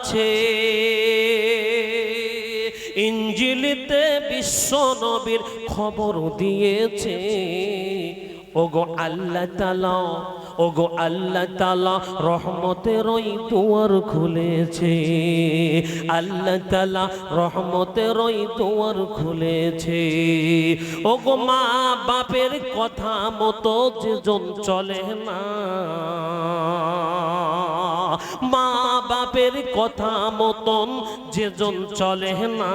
আছে। ইঞ্জিলিতে বিশ্ব নবীর খবর দিয়েছে। ওগো আল্লাহ তালা ওগো আল্লাহ তালা রহমতের ওই দুয়ার খুলেছে। আল্লাহ তালা রহমতের ওই দুয়ার খুলেছে। ওগো মা বাপের কথা মতো যেজন চলে না। মা বাপের কথা মতন যেজন চলে না,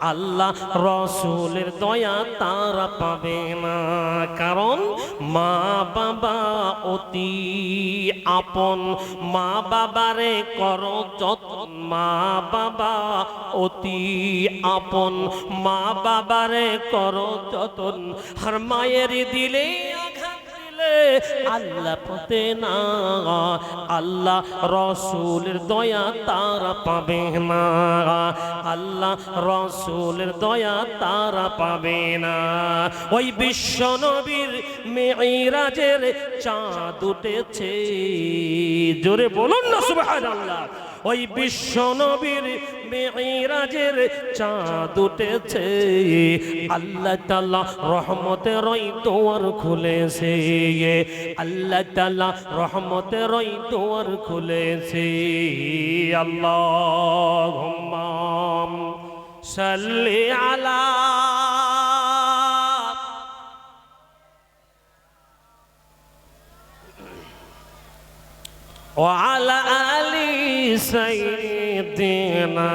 আল্লাহ রসুলের দয়া তারা পাবে না। কারণ মা বাবা অতি আপন। মা বাবারে কর যতন মা বাবা অতি আপন। মা বাবারে কর যতন। আর মায়ের দিলে আল্লাহ পথে না, আল্লাহ রসুলের দয়া তারা পাবে না, আল্লাহ রসুলের দয়া তারা পাবে না। ওই বিশ্ব নবীর মেয়েরাজের চাঁদ উঠেছে। জোরে বলুন না, সুবহানাল্লাহ। ওই বিশ্ব নবীর মেয়েরাজের চাঁদ উঠেছে আল্লাহ তালা রহমতের ওই দোয়ার খুলেছে আল্লাহ তালা রহমতের ওই দোয়ার খুলেছে আল্লাহ সাল্লি আলা وعلى آل سيدنا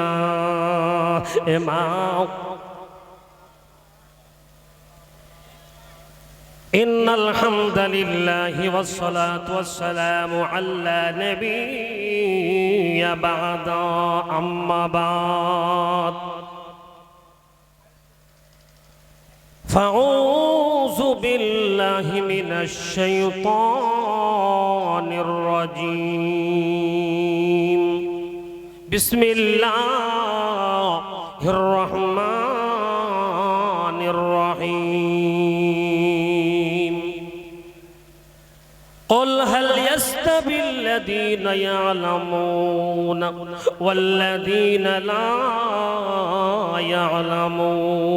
إمام. إن الحمد لله والصلاة والسلام على نبي بعد أما بعد. فأعوذ بالله من الشيطان الرجيم. بسم الله الرحمن الرحيم. قل هل يستوي الذين يعلمون والذين لا يعلمون؟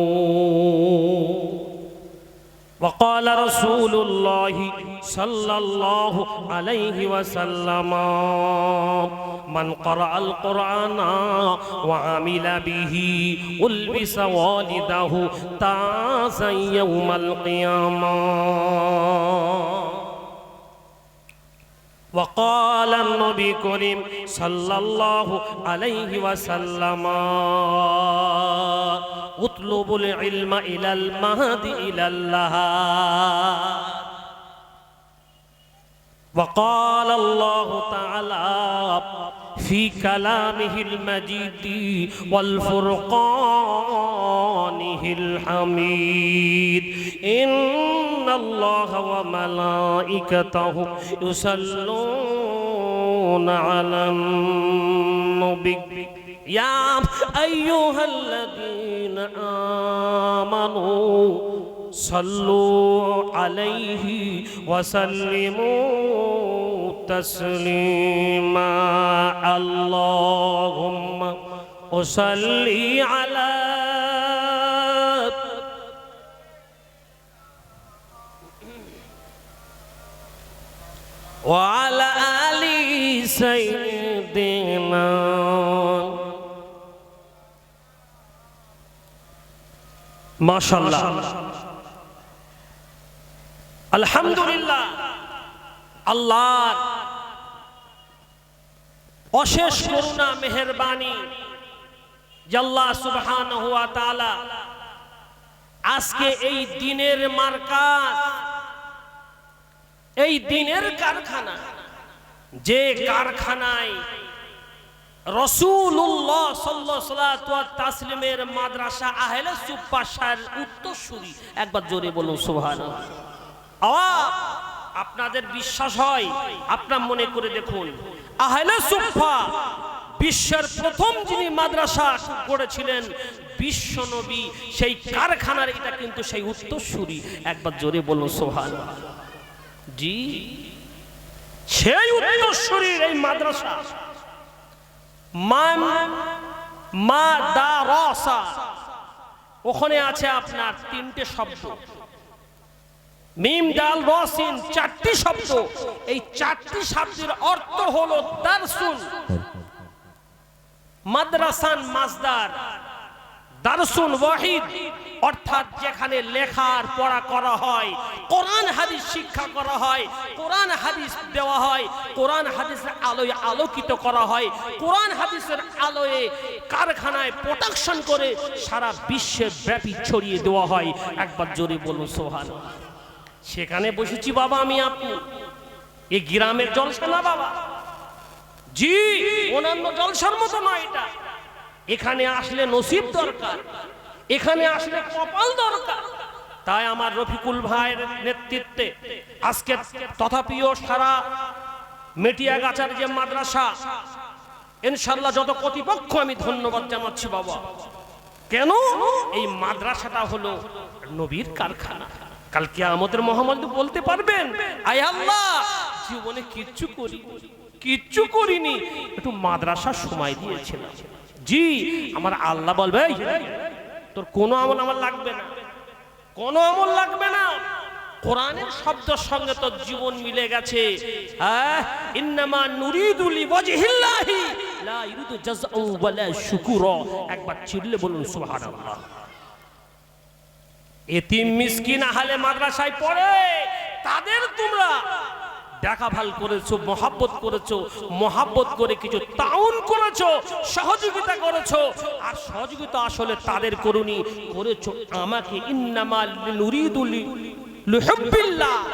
وقال رسول الله صلى الله عليه وسلم. من قرأ القرآن وعمل به ألبس والده تعاسا يوم القيامة. وقال النبي كريم صلى الله عليه وسلم اطلبوا العلم إلى المهد إلى اللهات وقال الله تعالى في كلامه المجيد والفرقانه الحميد. إن الله وملائكته يصلون على النبي. يا أيها الذين آمنوا صلوا عليه وسلموا تسليما. اللهم صل على وعلى آل سيدنا. ما شاء الله আলহামদুলিল্লাহ। আল্লাহ অশেষ করুণা, মেহরবানি জাল্লাহ সুবহান হুয়া তাআলা আজকে এই দিনের মার্কাজ এই দিনের কারখানা, যে কারখানায় রসুল্লাহ সাল্লাহ তাসলিমের মাদ্রাসা আহলে সুপাশার উত্তরসূরি, একবার জোরে বলুন সুবহান আওয়াজ আপনাদের বিশ্বাস হয়, আপনার মনে করে দেখুন, আহলে সুফা বিশ্বের প্রথম যিনি মাদ্রাসা গড়েছিলেন বিশ্ব নবী, সেই কারখানার, এটা কিন্তু সেই উত্তরসূরি। একবার জোরে বলুন সোহান জি, সেই উত্তরসূরির এই মাদ্রাসা মা, দা রসা ওখানে আছে আপনার তিনটে শব্দ। মিম, ডাল, রসিন, চারটি শব্দ। এই চারটি শব্দের অর্থ হলো দারসুন মাদ্রাসান মাজদার দারসুন ওয়াহিদ, অর্থাৎ যেখানে লেখার পড়া করা হয়, কোরআন হাদিস শিক্ষা করা হয়, কোরআন হাদিস দেওয়া হয়, কোরআন হাদিসের আলোয় আলোকিত করা হয়, কোরআন হাদিসের আলোয় কারখানায় প্রোডাকশন করে সারা বিশ্বে ব্যাপী ছড়িয়ে দেওয়া হয়। একবার জোরে বলুন সোহান সেখানে বসেছি বাবা আমি আপনি। এই গ্রামের জলসা না বাবা। জি, অন্যান্য জলসার মতো নয় এটা। এখানে আসলে নসিব দরকার। এখানে আসলে কপাল দরকার। তাই আমার রফিকুল ভাইয়ের নেতৃত্বে আজকে তথাপিও সারা মেটিয়াগাছার যে মাদ্রাসা ইনশাল্লাহ যত কর্তৃপক্ষ আমি ধন্যবাদ জানাচ্ছি বাবা। কেন? এই মাদ্রাসাটা হলো নবীর কারখানা। কালকে আমাদের মোহাম্মদ বলতে পারবেন, আয় আল্লাহ, জীবনে কিচ্ছু করি কিচ্ছু করিনি, একটু মাদ্রাসা সময় দিয়েছিলাম। জি, আমার আল্লাহ বলবে তোর কোনো আমল আমার লাগবে না, কোনো আমল লাগবে না। কোরআনের শব্দের সঙ্গে তোর জীবন মিলে গেছে। হ্যাঁ একবার চিল্লে বলুন, সুবহানাল্লাহ। এতিম মিসকিন আহলে মাদ্রাসায় পড়ে। তাদের তোমরা দেখা ভালো করেছ, মহাব্বত করেছ, মহাব্বত করে কিছু তাউন করেছ, সহযোগিতা করেছ। আর সহযোগিতা আসলে তাদের করুনি করেছ আমাকে। ইন্নামাল নুরিদুল লিহুব্বিল্লাহ।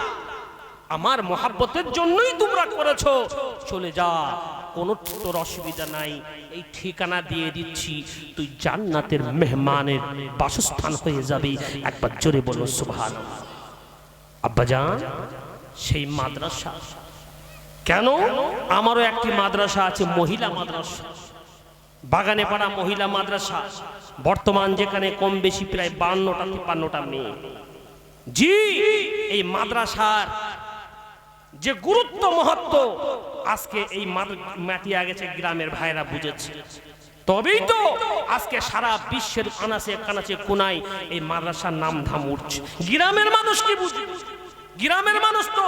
আমার মহাব্বতের জন্যই তোমরা করেছ। চলে যা। কোনো তোর অসুবিধা নাই। এই ঠিকানা দিয়ে দিচ্ছি। তুই জান্নাতের মেহমানের বাসস্থান হয়ে যাবে। একবার জোরে বলো সুবহান আব্বাজান সেই মাদ্রাসা। কেন? আমারও একটি মাদ্রাসা আছে, মহিলা মাদ্রাসা। বাগানে পাড়া মহিলা মাদ্রাসা। বর্তমান যেখানে কম বেশি প্রায় বান্নটা, তিপ্পান্নটা মেয়ে। জি, এই মাদ্রাসার যে গুরুত্ব, মহত্ব আজকে এই মাটিয়া গেছে গ্রামের ভাইরা বুঝেছে। তবেই তো আজকে সারা বিশ্বের আনাচে কানাচে কোনায় এই মাদ্রাসার নাম ধাম উঠছে। গ্রামের মানুষ কি বুঝে? গ্রামের মানুষ তো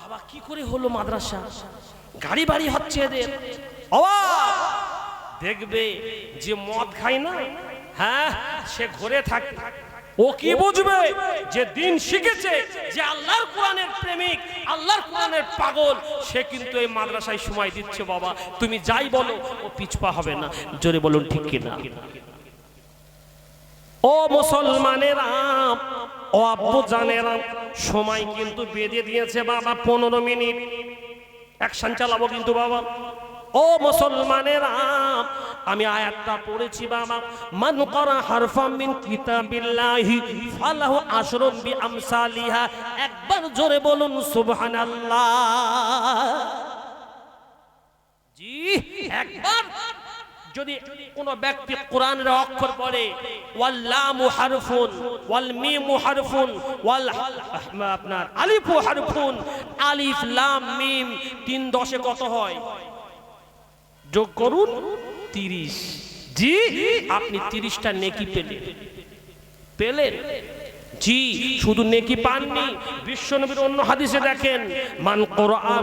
বাবা কি করে হলো মাদ্রাসা? গাড়ি বাড়ি হচ্ছে এদের। দেখবে যে মদ খায় না হ্যাঁ? সে ঘরে থাকে। ও কি বুঝবে যে দিন শিখেছে যে আল্লাহর কোরআনের প্রেমিক, আল্লাহর কোরআনের পাগল, সে কিন্তু এই মাদ্রাসায় সময় দিচ্ছে বাবা। তুমি যাই বলো, ও পিছপা হবে না। জোরে বলুন ঠিক কিনা? ও মুসলমানেরা, ও আব্বু জানেরা, সময় কিন্তু বেঁধে দিয়েছে বাবা পনেরো মিনিট। অ্যাকশন চালাবো কিন্তু বাবা। ও মুসলমানেরা, আমি আয়াতটা পড়েছি বাবা। মান করা হারফাম মিন কিতাবিল্লাহি, ফালাহু আশরুম বি আমসালিহা। একবার জোরে বলুন, সুবহানাল্লাহ। জি, একবার। যদি কোনো ব্যক্তি কোরআনের অক্ষর পড়ে, ওয়াল্লামু হারফুন ওয়াল মিমু হারফুন, ওয়াল আপনার আলিফু হারফুন, আলিফ, লাম, মিম, তিন দশে কত হয়? যোগ করুন তিরিশ। জি, আপনি তিরিশটা নেকি পেলেন। পেলেন? জি, শুধু নেকি পাননি, বিশ্বনবীর অন্য হাদিসে দেখেন, মান কোরআন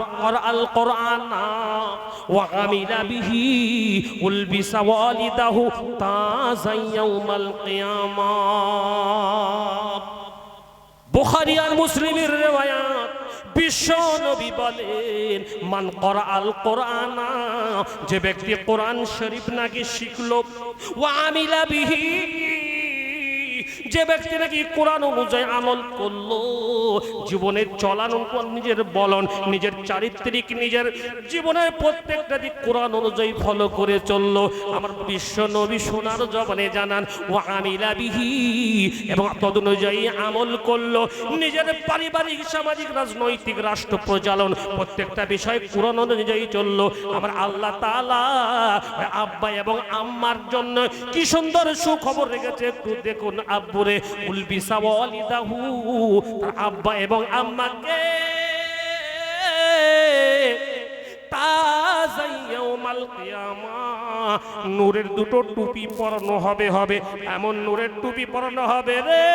আর মুসলিমের রিওয়ায়াত। বিশ্ব নবী বলেন, মান করা আল কোরআন, যে ব্যক্তি কোরআন শরীফ নাকি শিখলো, ওয়া আমিলা বিহি যে ব্যক্তি নাকি কোরআন অনুযায়ী আমল করল, জীবনের চলান নিজের বলন, নিজের চারিত্রিক, নিজের জীবনের প্রত্যেকটা দিক কোরআন অনুযায়ী ফলো করে চলল। আমার বিশ্ব নবী সোনার জবানে জানান ও আমিলা বিহি এবং তদনুযায়ী আমল করল। নিজের পারিবারিক, সামাজিক, রাজনৈতিক, রাষ্ট্র প্রচালন, প্রত্যেকটা বিষয় কোরআন অনুযায়ী চলল। আমার আল্লাহ তালা আব্বা এবং আম্মার জন্য কি সুন্দর সুখবর রেখেছে, একটু দেখুন আব্বুরে উলবিসা ওয়ালিদাহু তার আব্বা এবং আম্মাকে নূরের দুটো টুপি পরানো হবে হবে, এমন নূরের টুপি পরানো হবে রে,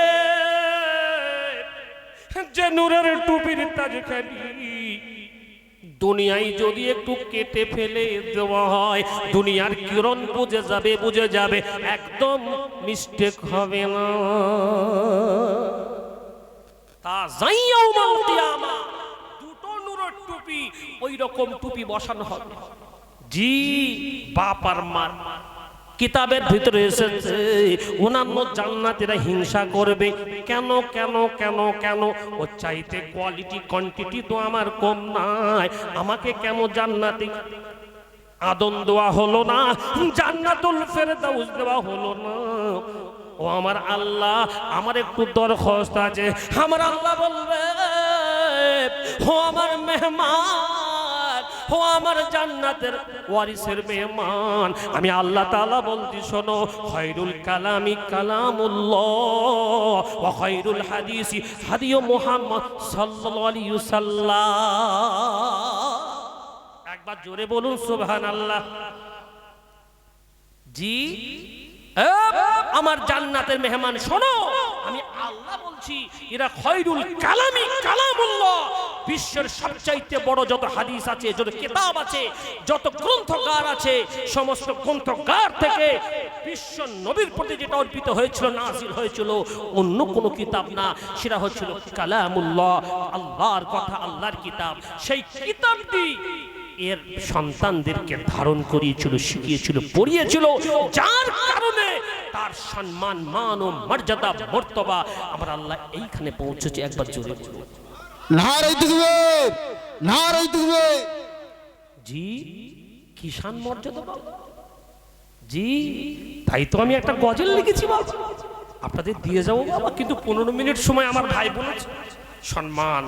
যে নূরের টুপির তাজখানি দুনিয়ায় যদি একটু কেটে ফেলে দেওয়া হয়, দুনিয়ার কিরণ বুঝে যাবে বুঝে যাবে, একদম মিস্টেক হবে না। তা যাইয়াউমাল কিয়ামা দুটো নুরের টুপি ওই রকম টুপি বসানো হবে। জি, বাপ আর মার কিতাবের ভিতরে এসেছে অন্যান্য জান্নাতিরা হিংসা করবে। কেন কেন কেন কেন? ও চাইতে কোয়ালিটি কোয়ান্টিটি তো আমার কম নাই। আমাকে কেন জান্নাতি আদন দেওয়া হলো না? জান্নাতুল ফেরদাউস দেওয়া হলো না। ও আমার আল্লাহ, আমার একটু দরখাস্ত আছে। আমার আল্লাহ বলবে, ও আমার মেহমান ও আমার জান্নাতের ওয়ারিসের মেহমান। আমি আল্লাহ তাআলা বলছি, শোনো খৈরুল কালামি কালামুল্লাহ ওয়া খৈরুল হাদিসি হাদিও মুহাম্মদ সাল্লাল্লাহু আলাইহি একবার জোরে বলুন সুবহান আল্লাহ জি আমার জান্নাতের মেহমান, শোনো, আমি আল্লাহ বলছি, এরা খয়রুল কালামি কালামুল্লাহ। বিশ্বের সবচাইতে বড় যত হাদিস আছে, যত কিতাব আছে, যত গ্রন্থকার আছে, সমস্ত গ্রন্থকার থেকে বিশ্ব নবীর প্রতি যেটা অর্পিত হয়েছিল, নাজিল হয়েছিল, অন্য কোনো কিতাব না। সেটা হচ্ছিল কালামুল্লাহ, আল্লাহর কথা, আল্লাহর কিতাব। সেই কিতাবটি এর সন্তানদেরকে ধারণ করিয়েছিল, শিখিয়েছিল, পড়িয়েছিল, যার কারণে তার সম্মান, মান ও মর্যাদা, মর্তবা, আমার আল্লাহ এইখানে পৌঁছেছে। একবার জোরে। নারাই তুকবীর জি কিষান মর্যাদা জি, তাই তো আমি একটা আপনাদের দিয়ে যাব কিন্তু পনেরো মিনিট সময় আমার ভাই বলেছে সম্মান,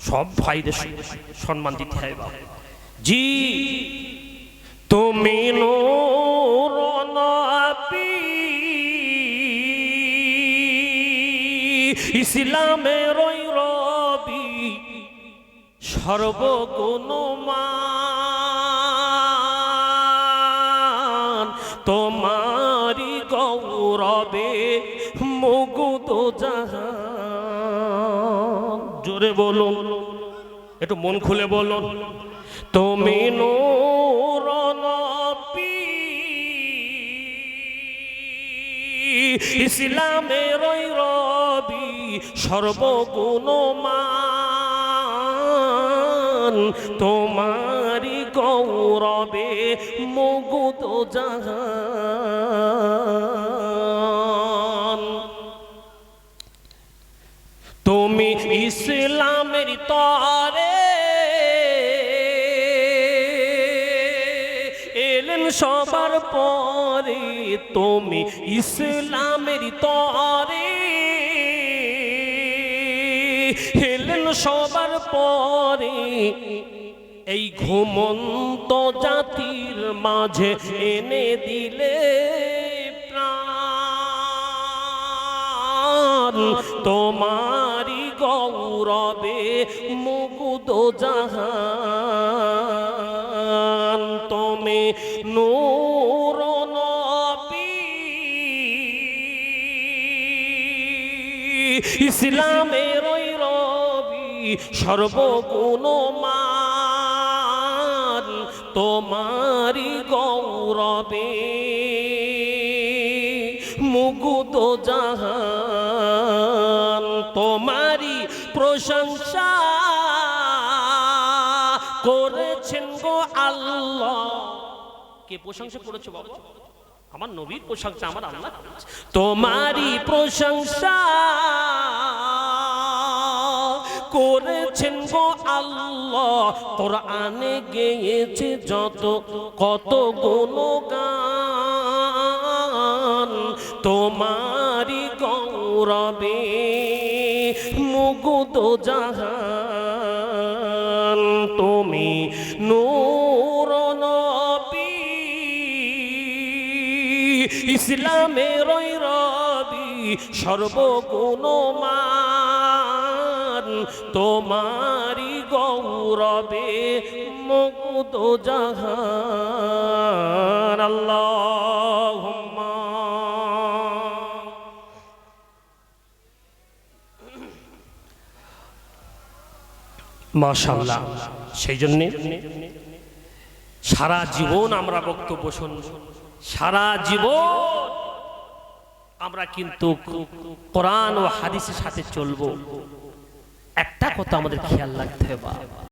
সব ভাইদের সম্মান দিতে হয় জি, তুমি নূর ইসলামের সর্বগুণমান। তোমারি গৌরবে মুগুদ জাহান। জোরে বলুন, একটু মন খুলে বলুন। তুমি নূর নবী। ইসলামের রবি সর্বগুণমান। তোমারি গৌরবে মুগুদ জাহান তুমি ইসলামের তরে এলেন সবার পরে, তুমি ইসলামের তরে হেলেন সবার পরে। এই ঘুমন্ত জাতির মাঝে এনে দিলে প্রাণ। তোমারি গৌরবে মুগুদ জাহান। তুমি নূর ইসলামের ওই রবি সর্বগুণমান তোমারি গৌরবে। মুগুদ জাহান তোমারি প্রশংসা করেছেন গো আল্লাহ। কে প্রশংসা করেছে বাবা? আমার নবীর প্রশংসা আমার আল্লাহ। তোমারই প্রশংসা করেছেন গো আল্লাহ। কোরআনে গেয়েছে যত, কত গুণগান। তোমারই গৌরবে মুগুদ জাহান তুমি নূর নবী ওই রবি, সর্বগুণমান তোমারি গৌরবে দো জাহান, আল্লাহুম্মা। মাশাআল্লাহ সেই জন্যে সারা জীবন আমরা বক্তব্য শুনব। সারা জীবন আমরা কিন্তু কোরআন ও হাদিসের সাথে চলবো। একটা কথা আমাদের খেয়াল রাখতে হবে।